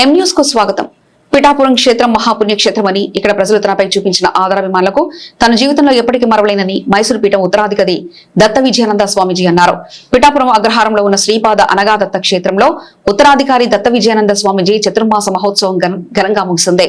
ఎం న్యూస్కు స్వాగతం. పిఠాపురం క్షేత్రం మహాపుణ్యక్షేత్రమని ఇక్కడ ప్రజలు తనపై చూపించిన ఆదరాభిమానులకు తన జీవితంలో ఎప్పటికీ మరవలేనని మైసూరు పీఠం ఉత్తరాధికారి దత్త విజయానంద స్వామీజీ అన్నారు. పిఠాపురం అగ్రహారంలో ఉన్న శ్రీపాద అనగా క్షేత్రంలో ఉత్తరాధికారి దత్త విజయానంద స్వామీజీ చతుర్మాస మహోత్సవం ఘనంగా ముగిసింది.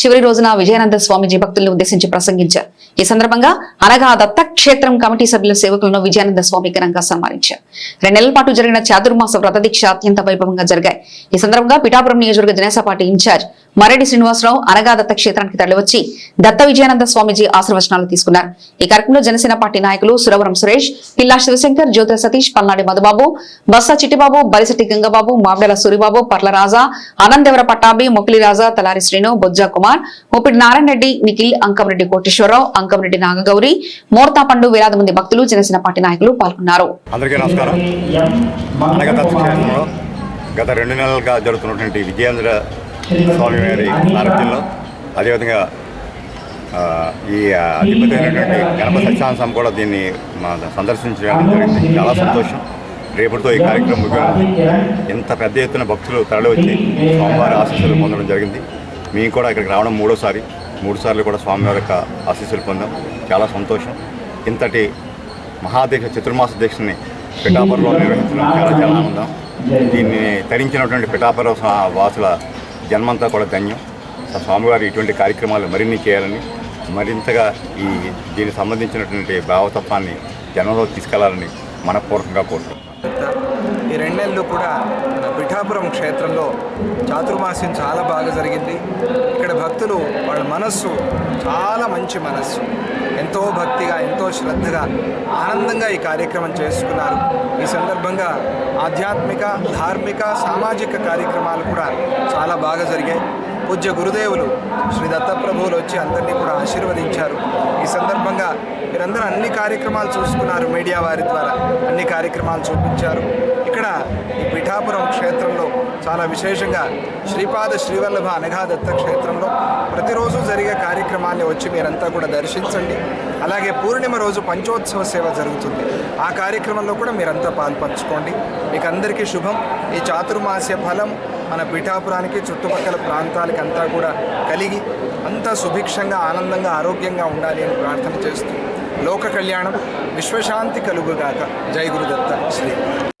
చివరి రోజున విజయానంద స్వామిజీ భక్తులను ఉద్దేశించి ప్రసంగించారు. ఈ సందర్భంగా అనగా దత్త క్షేత్రం కమిటీ సభ్యుల సేవకులను విజయానంద స్వామి ఘనంగా సన్మానించారు. రెండు నెలల పాటు జరిగిన చాతుర్మాస వ్రత దీక్ష అత్యంత వైభవంగా జరిగాయి. ఈ సందర్భంగా పిఠాపురం నియోజకవర్గ Janasena party in charge Mareddy Srinivasarao అనగాదత్త క్షేత్రానికి తరలివచ్చి దత్త విజయానంద స్వామిజీ ఆశీర్వచనాలు తీసుకున్నారు. ఈ కార్యక్రమంలో జనసేన పార్టీ నాయకులు సురవరం సురేష్ పిల్లా శివశంకర్ జ్యోతి సతీష్ పల్నాడి మధుబాబు బస్స చిట్టిబాబు బరిశెట్టి గంగబాబు మామిడల సూరిబాబు పర్ల రాజా ఆనందేవర పట్టాభి మొక్కిలి రాజా తలారి శ్రీను బొజ్జా కుమార్ ముప్పిడి నారాయణ రెడ్డి నిఖిల్ అంకంరెడ్డి కోటేశ్వరరావు అంకంరెడ్డి నాగగౌరి మోర్తా పండు వేలాది మంది భక్తులు జనసేన పార్టీ నాయకులు పాల్గొన్నారు. గత రెండు నెలలుగా జరుగుతున్నటువంటి విజయేంద్ర స్వామి వారి సారథ్యంలో అదేవిధంగా ఈ అధిపతి అయినటువంటి గణపతి సత్యానందం కూడా దీన్ని మా సందర్శించడం జరిగింది. చాలా సంతోషం. రేపటితో ఈ కార్యక్రమం ముగియనుంది. ఇంత పెద్ద ఎత్తున భక్తులు తరలివచ్చి స్వామివారి ఆశీస్సులు పొందడం జరిగింది. మేము కూడా ఇక్కడికి రావడం మూడోసారి. మూడు సార్లు కూడా స్వామివారి యొక్క ఆశీస్సులు పొందాం. చాలా సంతోషం. ఇంతటి మహాదీక్ష చతుర్మాస దీక్షని పిఠాపురంలో నిర్వహించడం చాలా చాలా ఆనందం. దీన్ని తరించినటువంటి పిఠాపురం వాసుల జన్మంతా కూడా ధన్యం. స్వామివారు ఇటువంటి కార్యక్రమాలు మరిన్ని చేయాలని మరింతగా ఈ దీనికి సంబంధించినటువంటి భావతత్వాన్ని జనంలో తీసుకెళ్ళాలని మనపూర్వకంగా కోరుకుంటున్నాం. ఈ రెండేళ్ళు కూడా మన పిఠాపురం క్షేత్రంలో చాతుర్మాస్యం చాలా బాగా జరిగింది. ఇక్కడ భక్తులు వాళ్ళ మనస్సు చాలా మంచి మనస్సు. ఎంతో భక్తిగా ఎంతో శ్రద్ధగా ఆనందంగా ఈ కార్యక్రమం చేసుకున్నారు. ఈ సందర్భంగా ఆధ్యాత్మిక ధార్మిక సామాజిక కార్యక్రమాలు కూడా చాలా బాగా జరిగాయి. పూజ్య గురుదేవులు శ్రీ దత్తప్రభువులు వచ్చి అందరినీ కూడా ఆశీర్వదించారు. ఈ సందర్భంగా మీరందరూ అన్ని కార్యక్రమాలు చూసుకున్నారు మీడియా వారి ద్వారా. అన్ని కార్యక్రమాలు చూపించారు. ఇక్కడ ఈ పిఠాపురం క్షేత్రంలో చాలా విశేషంగా శ్రీపాద శ్రీవల్లభ అనఘాదత్త క్షేత్రంలో ప్రతిరోజు జరిగే కార్యక్రమాన్ని వచ్చి మీరంతా కూడా దర్శించండి. అలాగే పూర్ణిమ రోజు పంచోత్సవ సేవ జరుగుతుంది. ఆ కార్యక్రమంలో కూడా మీరంతా పాల్పంచుకోండి. మీకు అందరికీ శుభం. ఈ చాతుర్మాస్య ఫలం మన పిఠాపురానికి చుట్టుపక్కల ప్రాంతాలకి అంతా కూడా కలిగి అంతా సుభిక్షంగా ఆనందంగా ఆరోగ్యంగా ఉండాలి అని ప్రార్థన చేస్తూ లోక కళ్యాణం. విశ్వశాంతి కలుగుగాక. జై గురుదత్త. శ్రీ